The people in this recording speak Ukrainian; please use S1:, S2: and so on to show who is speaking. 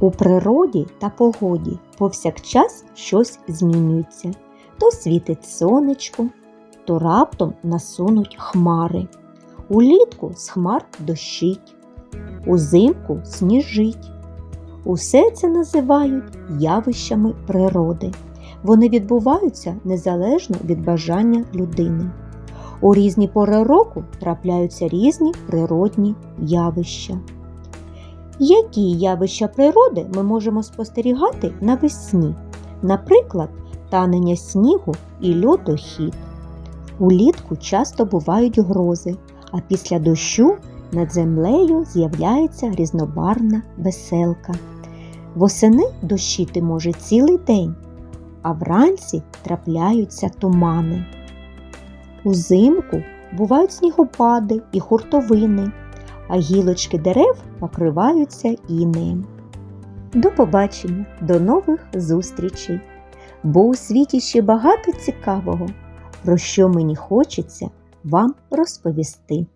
S1: У природі та погоді повсякчас щось змінюється. То світить сонечко, то раптом насунуть хмари. Улітку з хмар дощить, узимку сніжить. Усе це називають явищами природи. Вони відбуваються незалежно від бажання людини. У різні пори року трапляються різні природні явища. Які явища природи ми можемо спостерігати навесні? Наприклад, танення снігу і льодохід. Улітку часто бувають грози, а після дощу над землею з'являється різнобарвна веселка. Восени дощити може цілий день, а вранці трапляються тумани. Узимку бувають снігопади і хуртовини, а гілочки дерев покриваються інеєм. До побачення, до нових зустрічей! Бо у світі ще багато цікавого, про що мені хочеться вам розповісти.